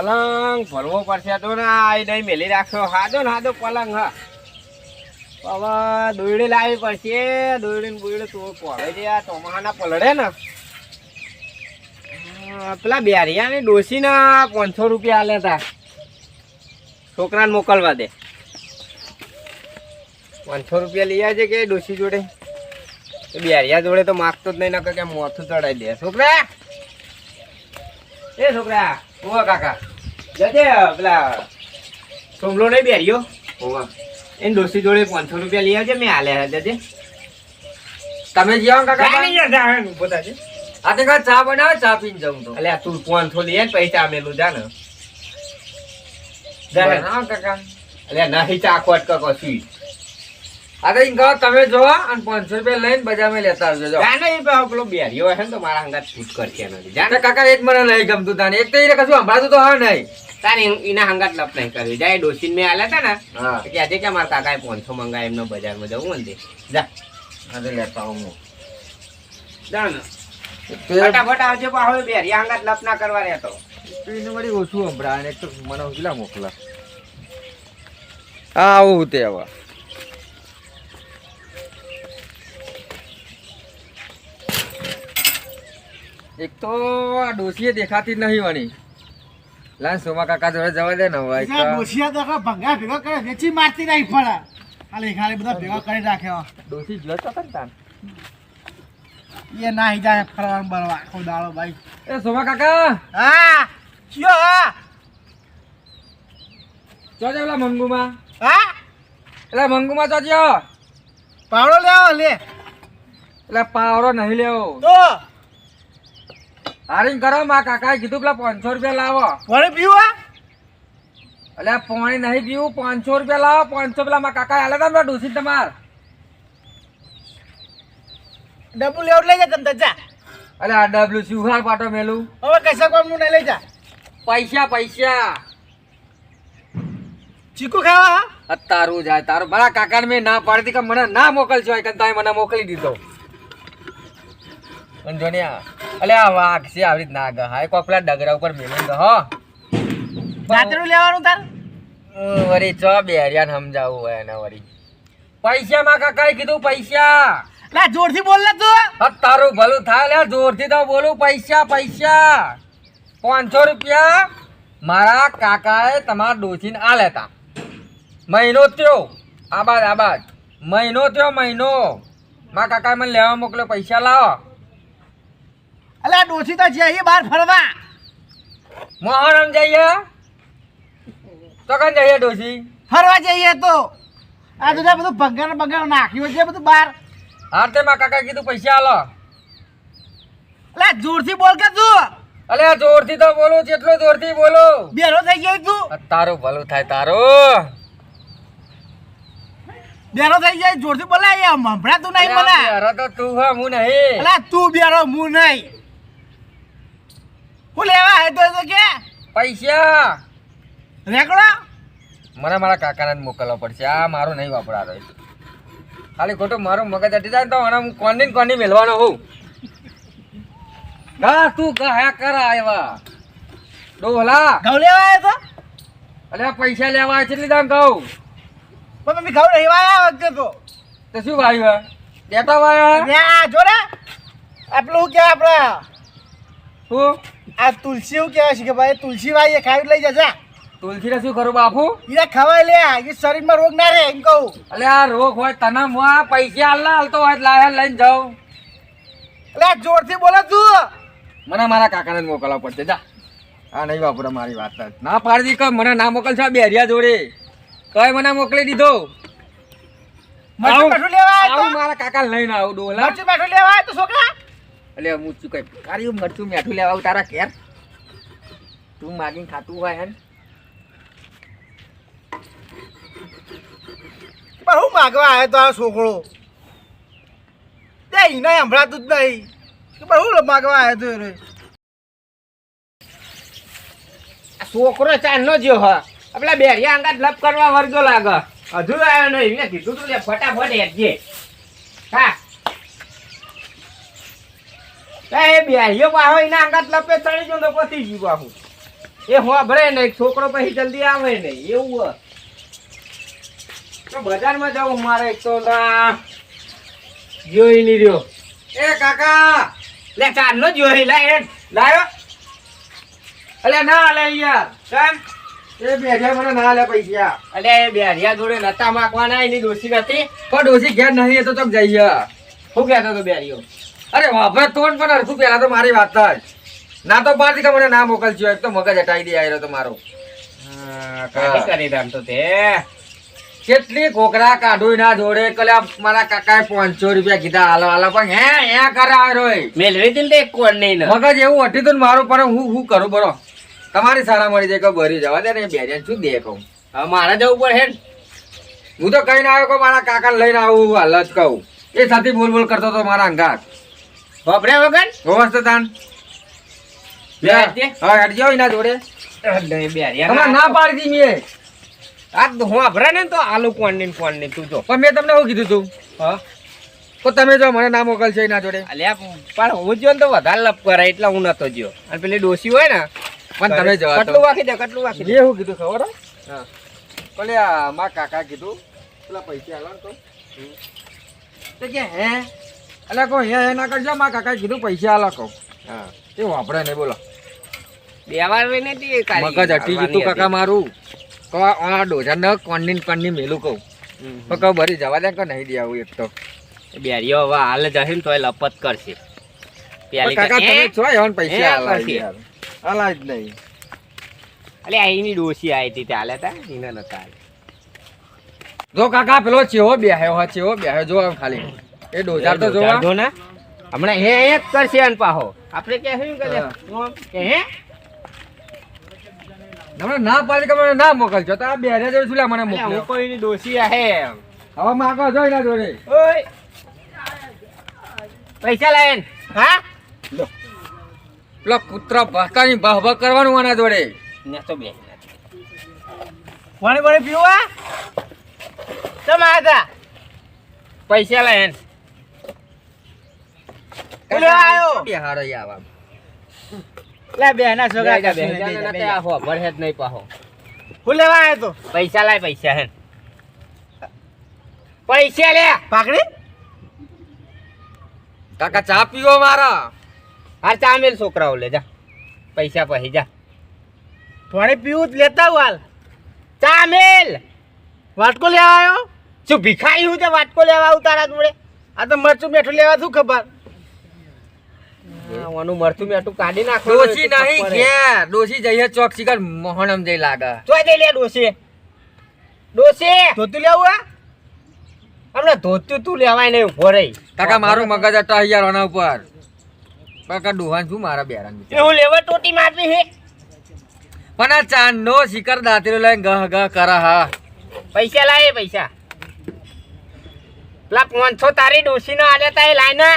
પલંગ ભરવો પડશે તો ને આ નહીં મેલી રાખ્યો હાદો ને હાદો પલંગ, હા. હવે દોયડી લાવવી પડશે. દોયડી બોયડી તો પડે છે આ ચોમાહાના પલડે ને. પેલા બેરિયા ને ડોસી ના પાંચસો રૂપિયા આલ્યા તા છોકરાને મોકલવા દે. પાંચસો રૂપિયા લઈ આવજે કે ડોસી જોડે. એ બેરિયા જોડે તો માગતો જ નહીં, નકર કે મોથું ચડાવી દે. છોકરા! એ છોકરા ઓવા કાકા. જજે પેલા સોમલો નહીં બેરિયો? ઓવા એને ડોસી જોડે પાંચસો રૂપિયા લઈ આવજે મેં આલ્યા જજે તમે જ્યાં કાકા જા, જા, આ તે કાંઈ ચા બનાવે ચા પીને જવું તો. અલ્યા તું પાંચસો લઈ આય પૈસા મેલું જા ને. જા કાકા. અલ્યા નહીં ચા કોટ કકો સ્વીટ ઈન કહો તમે જો અને પાંચસો રૂપિયા લઈને બજારમાં લેતા આવજો જો. જા ને એ પેલો પેલો બેરિયો ને તો મારા હંગાત છૂટ કરશે નથી જા કાકા એક મને નહીં ગમતું તાને એક તો એને કશું સંભળાતું તો હવે નહીં. તારે એના હંગાત લપ નહીં કર્યું જાય ડોસીન મેં આલ્યા તા ને હા. કે આજે કે મારા કાકાએ પાંચસો મંગાય એમનો બજારમાં જવું ને તે. જા. આજે તો લેતા આવું હું. જા ને. તે ફટાફટ આવજો પણ હવે બેરી હંગાત લપ ના કરવા રહેતો એને વળી ઓછું સંભળાય અને એક તો મને ઉગલા મોકલા. હા આવું તે હવે. એક તો આ ડોસીએ દેખાતી જ નહીં વણી. લાન સોમા કાકા જોડે જવા દે ને હવે એટલે તો. ભંગા ભેગો કરે વેચી મારતી નહીં પડે ખાલી ખાલી બધા ભેગા કરી રાખ્યો ડોસી જોયો તો તાન. એ ના જાય ફરવાનું બરવા આખો દાડો ભાઈ. એ સોમા કાકા! હા કયો હા? જો પેલા મંગુમાં? હા? એટલે મંગુમાં તો જો પાવડો લેવો લે. એટલે પાવડો નહીં લેવો. તો હારીને કરો મા કાકાએ કીધું પેલા પાંચસો રૂપિયા લાવો. પાણી આ? એટલે પાણી નહીં પીવું પાંચસો રૂપિયા લાવો પાંચસો પેલા મા કાકા હાલે તમે ડૂસી તમાર. ડબલું લેવું લઈ જા તમે જા. અરે આ ડબલ્યુ સુહાર પાટો મેલું? હવે કશા કોમ નહીં લઈ જા. પૈસા પૈસા. ચીકુ ખાવા? તારું જાય તારું. મારા કાકાને મેં ના પાડી કે મને ના મોકલજો એ તમે મને મોકલી દીધો. અને જો ને અલે આ વાઘ છે આવી રીત ના ગહાય કોક પેલા ડગરા ઉપર મેલું હો. દાંતરું લેવાનું તાર? વરી ચો બેરિયાને સમજાવું હોય એને વરી. પૈસા માં કાકાએ કીધું પૈસા? લા જોરથી બોલ લે તું. તારું ભલું થાય લે જોરથી તો બોલું પૈસા પૈસા. પાંચસો રૂપિયા મારા કાકાએ તમારા ડોસીને આ લેતા મહિનો થયો. આબાદ આબાદ મહિનો થયો મહિનો. મારા કાકાએ મને લેવા મોકલ્યો પૈસા લાવો. અલા ડોસી તો જઈએ બહાર ફરવા. મોહરમ જઈએ? તો કઈ જઈએ ડોસી ફરવા જઈએ તો. આ બધા બધું ભંગાર ભંગાર નાખ્યું છે બધું બહાર. હાર તે માં કાકા કીધું પૈસા આલો. અલે જોરથી બોલ કે તું? અલે જોરથી તો બોલું જેટલો જોરથી બોલો. બેરો થઈ ગયો તું. તારું ભલું થાય તારું. બેરો થઈ જાય જોરથી બોલાય. હમણાં તું નહીં બોલા અરે તો તું હું નહીં. અલા તું બેરો હું નહીં. હું લેવા હે તો કે? પૈસા. રેકડો? મને મારા કાકાને મોકલવા પડશે. આ મારો નહીં વાપરાતો. ખાલી ખોટું મારો મગજ અટી જાય તો મને હું કોની કોની મેળવાનો હોઉં? ગા તું ગયા કર આવ્યા. ડોલા ઘઉં લેવા આવ્યો તો? અરે પૈસા લેવા આવ્યા છે એટલે દામ કહું. પણ મમ્મી ઘઉં નહીં વાયા વખતે તો. તો શું વાયું હે? દેતા વાયો? જો ને આપણું કે આપણે? શું? આ તુલસી એવું કહેવાય છે કે ભાઈ તુલસી એ ખાવી લઈ જજા. તુલસી શું કરું બાપુ? એને ખવાય લે એ શરીરમાં રોગ ના રહે એમ કહું. એટલે આ રોગ હોય તને હું આ પૈસા હાલના હાલતો હોય લાયા લઈને જાઉં. એટલે આ જોરથી બોલે તું. મને મારા કાકાને મોકલવા પડશે જા. આ નહીં વાપરો મારી વાત જ. ના પાડી કે મને ના મોકલશો બેરિયા જોડે. તોય મને મોકલી દીધો. મારા કાકા લઈને આવું ડોલા. બેઠું લેવા તો છોકરા. એટલે હું શું કઈ કારી મરચું મેઠું લેવા આવું તારા ઘેર? તું માગીને ખાતું હોય એમ? પણ હું માગવા આવ્યો તો આ છોકરો. તે એને સંભળાતું જ નહીં. પણ હું માગવા આવ્યો તો રે. છોકરો ચાંદનો જ્યો હા. આપલા બેરિયા અંગાત લપ કરવા વર્ગો લાગે. હજુ આવ્યો નહીં. મેં કીધું તું લે ફટાફટ હેડજે હા. એ બેરિયો પાહો એના અંગાત લપે ચડી ગયો તો પતી ગયું બાહુ. એ હોભરે ને છોકરો પછી જલ્દી આવે નહીં એવું. તો બજારમાં જવું મારે એક તો ના જોઈ નહીં રહ્યો. એ કાકા! લે ચારનો જોઈ લે એ લાયો. અલે ના લે યાર કેમ? એ બેઠા મને ના લે પૈસા. અલે એ બેરિયા જોડે નતા માગવાના એની દોષી નથી પણ ડોસી ઘેર નહીં તો ચમ જઈએ? શું કહેતો તો બેરિયો અરે વાપરે તો પણ હરખું પહેલાં તો મારી વાત જ. ના તો પાછી તમને મને ના મોકલજો એક તો મગજ હટાઈ દે આયરો તમારો. કરી દામ તો તે. કેટલી કોકરા કાઢું ના જોડે કલે મારા કાકાએ પાંચસો રૂપિયા કીધા હાલો હાલો પણ હે હે કરે આયરો મેલવી દીધું એક કોણ નહીં મગજ એવું હટી તું મારું પણ હું હું કરું બરો તમારી સારા મળી જાય કે ભરી જવા દે ને બે જણ શું દે કહું હવે મારે જવું પડે હે હું તો કઈ ના આવ્યો કે મારા કાકા લઈને આવું હાલ જ કહું. એ સાથે બોલ બોલ કરતો હતો મારા અંગાત. હોભરે વગર? હોવસ તો તાન બે હા હટજો એના જોડે. ના પાડી દી મેં. આ તો હોભરે ને તો આલુ કોણ ને કોણ ને તું જો. પણ મેં તમને શું કીધું તું. હા? તો તમે જો મને ના મોકલશો એના જોડે. અલ્યા પણ હું જો તો વધારે લપ કરાય એટલે હું નતો જ્યો. અને પેલી ડોસી હોય ને પણ તમે જવા કેટલું વાખી દે કેટલું વાખી દે. મેં કીધું ખબર હે? હા. ભલે મારા કાકા કીધું પેલા પૈસા તો. તો કે હે? એટલે કહો હે હે ના કરજો મારા કાકા કીધું પૈસા આલા કહું. હા. એ વાપરે નહીં બોલો. બે વાર વે ને તી કાઢી મગજ હટી જતું કાકા મારું. કહો આ ડોઝા ન કોણની કોની મેલું કહું. તો કહું ભરી જવા દે કે નહીં દે આવું એક તો. બેરીઓ હવે હાલ જશે ને એ લપત કરશે. કાકા તમે છો એવાને પૈસા આલા. યાર. આલા જ નહીં. અલે અહીંની ડોસી આવી હતી ત્યાં હતા એને નતા. જો કાકા પેલો ચેવો બેહ્યો હા ચેવો બેહ્યો જો ખાલી. એ ડોઝર તો જોવા. જો ને. હમણાં હે હે કરશે અન પાહો. આપણે કે શું કરે? કે હે? તમને ના પાડી મને ના મોકલજો. તો આ બેરે જોડે શું મને અલે હું મોકલ્યો કોઈની ડોસી આહે હવે માગો જો ના જોડે. ઓય. પૈસા લાયન હા? પેલો કૂતરો ભાતાની ભાહ કરવાનું આના જોડે. ને તો બે. પાણી પાણી પીવા તમે હતા પૈસા લાયન ઓલે આયો. બેહાડો ઈ આવા. લે બે ના છોકરા બેજા, કશું બેજા, નહીં, ને બેજા, તે આ હોભળ નહીં પાહો. હું લેવા આવ્યો તો? પૈસા લાય પૈસા હે. પૈસા લે. પાકડી કાકા ચા પીવો મારા. હાર ચા મેલ છોકરાઓ લે જા. પૈસા પહી જા. પાણી પીવું જ લેતા આવું હાલ. ચા મેલ. વાટકો લેવા આવ્યો શું ભિખારી હું તે વાટકો લેવા આવું તારા જોડે? આ તો મરચું મેઠું લેવા શું ખબર? ઓનું મરતું મેટું કાઢી નાખો ડોશી નહીં ઘેર. ડોશી જઈએ ચોક શિકાર મોહનમ જઈ લાગે. ચોય દે લે ડોસી ડોસી ધોતું લેવું હે? હમણાં ધોતું તું લેવાય નહીં ઊભો રહી. કાકા મારું મગજ હતા યાર આના ઉપર. કાકા ડોહાન છું મારા બેરાન એ હું લેવા ટોટી મારવી હે? પણ આ ચાંદનો શિકર દાતરો લઈને ગહ ગહ કરે હા. પૈસા લાય પૈસા. પેલા પાંચસો તારી ડોસી નો આ તા એ લાઈના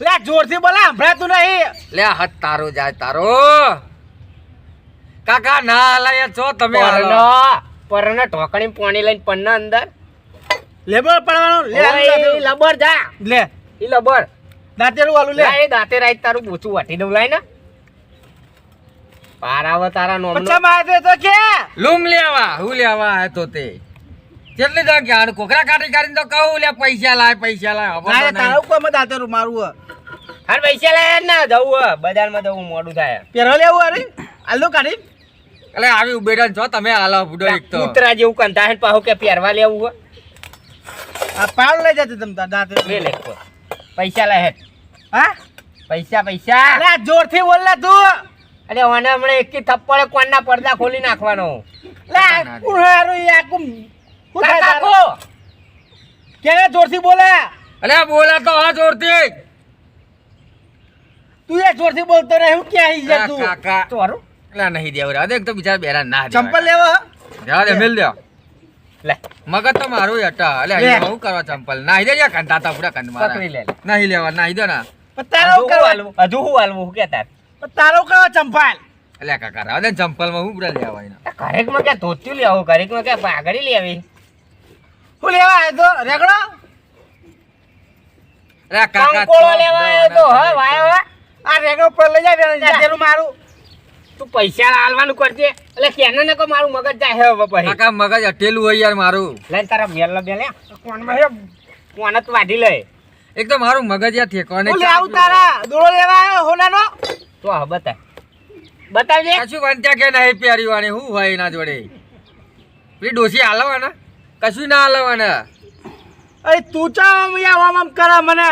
લે જોરથી બોલા સંભળાતું નહીં. લે હાથ તારો જાય તારો. કાકા ના હાલાય છો તમે પરનો હાલો. પરનો ઢોકણી પાણી લઈને પન્ના અંદર. લેબર પડવાનું લે લબર જા. લે. ઈ લબર. દાંતેરું વાલું લે. એ દાંતે રાઈ તારું બોચું વાટી દઉં લાય ને પાર આવે તારા નોમ પચ્ચા મારે તો કે? લૂમ લેવા હું લેવા આયો તો તે. કેટલી જા કે કોકરા કાઢી કાઢીને તો કહું લે પૈસા લાય પૈસા લાય. હવે તો. તારું કોઈ દાંતેરું મારું હે. હાર પૈસા લાય ને જવું હે બજારમાં જવું મોડું થાય. પહેરવા લેવું અરે આલુ કાઢી. એટલે આવી ઉભેડા છો તમે હાલો બુડો એક તો. કૂતરા જેવું કંટાહે ને પાહુ કે પહેરવા લેવું હે આ પાળ લઈ જતો તમ તાર દાંત લે લે પૈસા લે હે હા? પૈસા પૈસા. અરે જોરથી બોલ લે તું. અરે ઓને હમણાં એક થપ્પડે કોણના પડદા ખોલી નાખવાનો. લે કોણ હારું ઈ? આખું શું થાય કાકો કેને જોરથી બોલે? અરે બોલા તો હા જોરથી. તું એ જોરથી બોલતો રહે હું ક્યાં આવી જા તું? કાકા ચોરું એટલે નહીં દેવ દેખ તો બિચારા બેરા ના ચંપલ લેવા જા દે મેલ દે. લે. મગજ તો મારું હટા લે. હું કરવા ચંપલ? ના દે યા કંતા તા પૂરા કંદ મારા પકડી લે લે. નહીં લેવા ના દે ના. તારો કરવા હજુ હું હાલવું હું કેતા? તારો કરવા ચંપલ? એટલે કાકા રાવ દે ચંપલમાં હું પૂરા લેવા એના ઘરેકમાં કે ધોતી લેવું ઘરેકમાં કે પાઘડી લેવી હું લેવા આવ્યો તો રેગડો? રે કાકા કોળો લેવા આવ્યો તો હે. વાયો આ રેગડો પર લઈ જાય દાંતેરું મારું. તું પૈસા આલવાનું કરજે. એટલે કેને ને કો મારું મગજ જાય હવે પછી. કાકા મગજ અટેલું હોય યાર મારું. લઈ તારા મેલ બે લે કોણમાં હે? કોણ જ વાઢી લે. એક તો મારું મગજ યાર ઠેકવાને હું લે આવું તારા દોડો લેવા આવ્યો હોનાનો? તો હા બતા બતાવજે. કશું વંત્યા કે નહીં પ્યારી વાણી શું હોય એના જોડે? પેલી ડોસી હાલવાના? કશું ના હાલવાના? અરે તું ચા આમ આમ આમ કરે મને.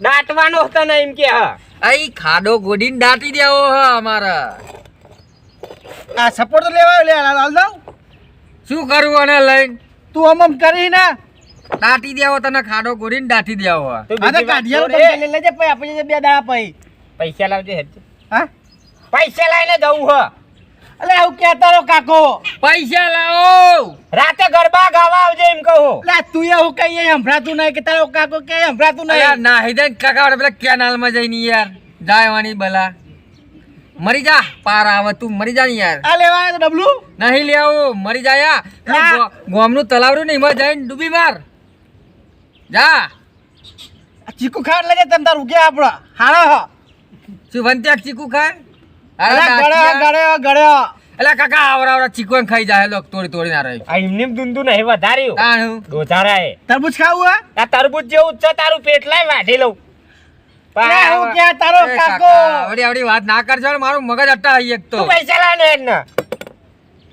દાટવાનો હતો ને એમ કે હા. અહીં ખાડો ગોડીને દાટી દેવો હ અમારા. આ સપોર્ટ તો લેવા લે હાલ દઉં શું કરવું અને લઈને? તું આમ આમ કરી ને. દાટી દેવો તને ખાડો ગોડીને દાટી દેવો. હ તું આ તો લેજે પછી આપણે બે દાડા પછી. પૈસા લાવજે હા? પૈસા લઈને જવું હ. અલે હું કહેતા રહો કાકો. પૈસા લાવો. રાતે ગરબા ગાવા આવજે એમ કહું લે તું એવું કહીએ સંભળાતું નહીં કે તારો કાકો કે સંભળાતું નહીં? યાર ના હિદે કાકા આપણે પેલા કેનાલમાં જઈને યાર જાયવાની બલા. મરી જા પાર આવે તું મરી જા ને યાર. આ લેવા ડબલું? નહીં લે આવું મરી જાય ના. ગોમનું તલાવરું નહીં એમાં જઈને ડૂબી માર. જા. ચીકુ ખાવા લેજે તમ તાર ઉગે આપડા હારો હા. શું વંત્યાક ચીકુ ખાય? કાકા આવરા આવરા ચીકુ ખાઈ જાય લોક તોડી તોડી ના રહી આ એમને દુંદુ નહીં વધાર્યું. તાણું દોધારા એ તરબૂચ ખાવું હે? આ તરબૂચ જેવું છે તારું પેટ લાય વાઢી લઉં. હું કે તારો કાકો. આવડી આવડી વાત ના કરજો મારું મગજ અટ્ટા આવી એક તો. તું પૈસા લાવ ને હેડ ને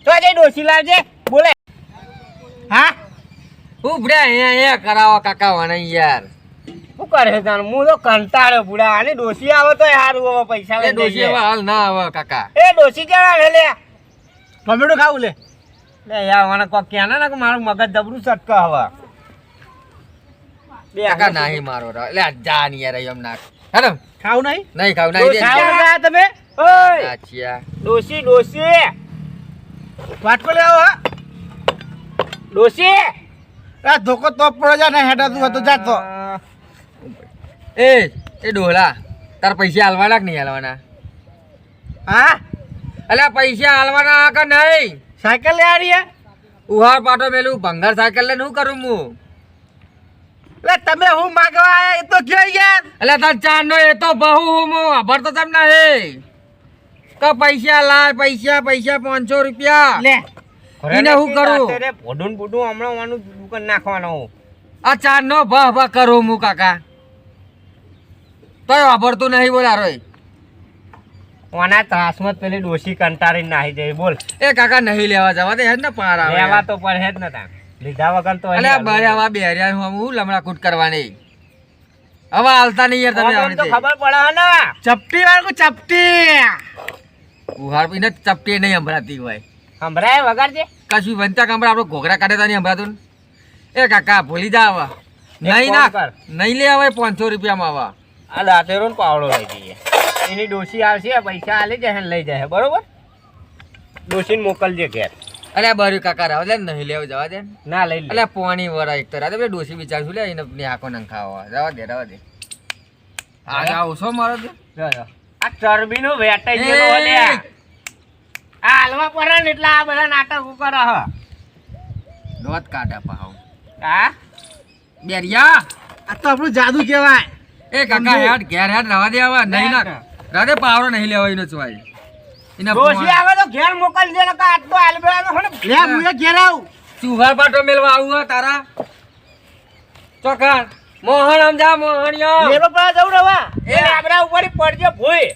તો જઈ ડોસી લાવજે બોલે. હા? ઉપડે અહીંયા અહીંયા કરાવો કાકા વણાઈ યાર શું કરે છે તાણ? હું તો કંટાળ્યો પૂરા અને ડોસી આવે તો સારું હવે પૈસા લઈ ડોશી હવે હાલ ના આવે કાકા. એ ડોસી કેવા છે લે? ટમેટો ખાવું લે. લે યાર મને કોક કહેને ને મારું મગજ દબરું સટકે હવે. બે કાકા નાહી મારો રા. લે જા ની યાર એમ નાખ. હેડો ખાવું નહીં? નહીં ખાવ નહીં ખાવા તમે? ઓય! ડોસી ડોસી. વાટકો લે આવો ડોસી? આ ધોકો તો પડો જા ને હેડાતું હતો જાતો એ એ ડોલા તાર પૈસા હાલવાના કે નહીં હાલવાના? હા? અલ્યા પૈસા હાલવાના કે નહીં? સાયકલ લે આરી ઉહાર પાટો મેલું ભંગાર સાયકલ લઈને શું કરું હું એટલે તમે હું માગવા આયા એ તો કે યાર? એટલે તાર ચાર નો એ તો બહુ હું ખબર તો તમને હે? કે પૈસા લાય પૈસા પૈસા પાંચસો રૂપિયા. લે. એને હું કરું? ભોડું ભોડું હમણાં વાનું દુકાન નાખવાનો. આ ચાર નો ભહ ભહ કરું હું કાકા. તોય વાપરતું નહીં બોલા રોય. ઓના ત્રાસમાં પેલી ડોસી કંટાળી નાહી જાય બોલ. એ કાકા નહીં લેવા જવા દે હેજ ને પાર આવે. લેવા તો પણ હેજ ને તા. લીધા વગર તો અલે આ બર્યા હું હું લમણા કૂટ કરવાની. હવે હાલતા નહીં યાર તમે આવડી તો ખબર પડે હે ને. ચપટી વાળો ચપટી. ઉહાર પીને ચપટી નહીં સંભળાતી હોય. સંભળાય વગર જે. કશું બનતા કામડા આપણો ઘોઘરા કાઢે તા નહીં સંભળાતું એ કાકા ભૂલી જા હવે નહીં ના નહીં લે હવે પાંચસો રૂપિયામાં હવે આ દાંતેરો ને પાવડો લઈ જઈએ. એની ડોસી આવશે પૈસા આલી જાય લઈ જાય બરોબર? ડોસીને મોકલજે ઘેર. અલ્યા બારું કાકા રાવ દે નહીં લેવા જવા દે ના. લઈ લે. અલ્યા પોણી વરા એક તો રાતે પેલા ડોસી વિચાર શું લે એને પેલી આંખો નંખાવા જવા દે રવા દે. આ આવશો છો મારો દે આ ચરબી નું વેટાઈ અલ્યા આ હાલમાં પડે ને એટલે આ બધા નાટકો કરે હ દોત કાઢા પાઉ હા? બેરિયા! આ તો આપણું જાદુ કહેવાય. એ કાકા હેડ ઘેર હેડ રવા દે આવા નહીં ના રાતે પાવડો નહીં લેવા એનો ચોય એના ડોસી આવે તો ઘેર મોકલી દે કા આટલો હાલબેળાનો હોય ને. લે હું ઘેર આવ. ચુહાર પાટો મેલવા આવું હો તારા. ચોકર મોહન સમજા જા મોહણિયો મેરો પા જવું રવા એ. આબરા ઉપર પડજે ભોય.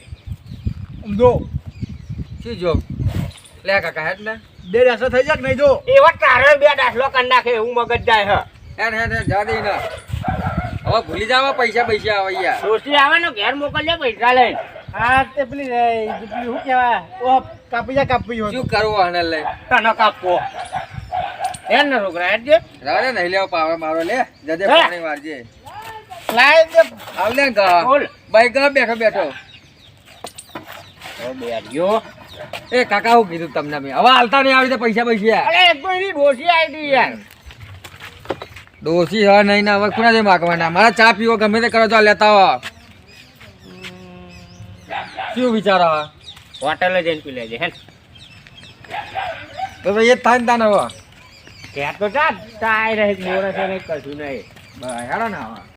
જો. શું જો? લે કાકા હેડ ને. બે દાસો થઈ જાક નહીં જો. એવા તારે બે દાખલો કરી નાખે હું મગજ જાય હ. હેડ હેડ જા દે ને હવે ભૂલી જાવ પૈસા પૈસા આવે યાર. સોસી આવે ને ઘેર મોકલજે પૈસા લઈ. હા તે પેલી પેલી શું કેવા ઓ કાપી જા કાપી હોય શું કરવો આને લઈ? તને કાપવો હે ને છોકરા એટલે રવા નહીં લેવા પાવડો મારો લે. જજે. પાણી વારજે લાય દે. આવલે ગા બોલ. બાઈક ગા બેઠો બેઠો. ઓ એ કાકા હું કીધું તમને મેં. હવે હાલતા નહીં આવી પૈસા પૈસા. અરે એક તો એની ડોસી આવી હતી યાર. ડોસી હા નહીં ના હવે કોના જે માગવાના મારા ચા પીવો ગમે તે કરો તો લેતા હો. શું વિચારો? હોટલે જઈને પી લેજે હે ને. તો એ થાય ને તાને હવે ત્યાં તો જા ચાય રહે મોરસ કશું નહીં. હેડો ને હવે.